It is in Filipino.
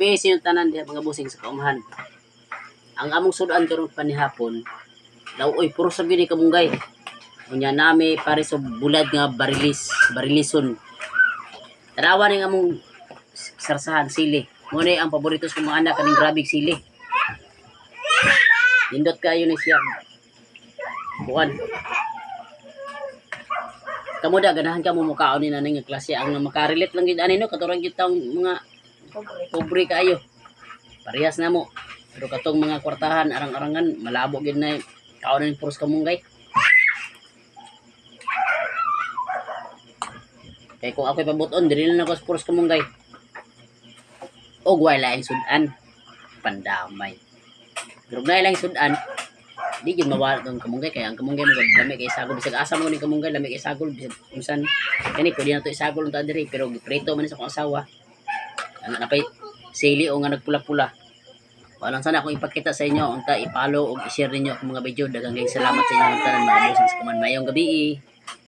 Base yung tanan diha mga busing sa kaumahan. Ang among sudan karong panihapon, daw oy puro sa gini kamunggay. Unya nami pare sa bulad nga barilis, barilison. Tarawa ning among sarsahan sili. Mo ang paborito sa mga anak kaning grabig sili. Nindot kayo ni siya. Bukan. Kamu da ganahan ka mo mukaon ni nanay nga klase ang makarelate lang gid ani no katurang gid taong mga pobre kayo. Parehas na mo. Pero katong mga kwartahan arang-arangan malabo gid na kaon ni puros kamunggay. Kaya kung ako'y pabuton, dili na ako sa puros kamunggay. O wala ang sudan. Pandamay. Pero na lang sudan, di gyud mawala tong kamunggay kaya ang kamunggay mo lami kay sagol bisag asa mo ni kamunggay lami kay sagol bisag unsan kani pwede na to isagol unta diri pero giprito man sa akong asawa ana na sili o nga nagpula-pula. Walang sana akong ipakita sa inyo unta i-follow o i-share ninyo akong mga video. Daghang salamat sa inyo tanan mga bossings kuman mayong gabi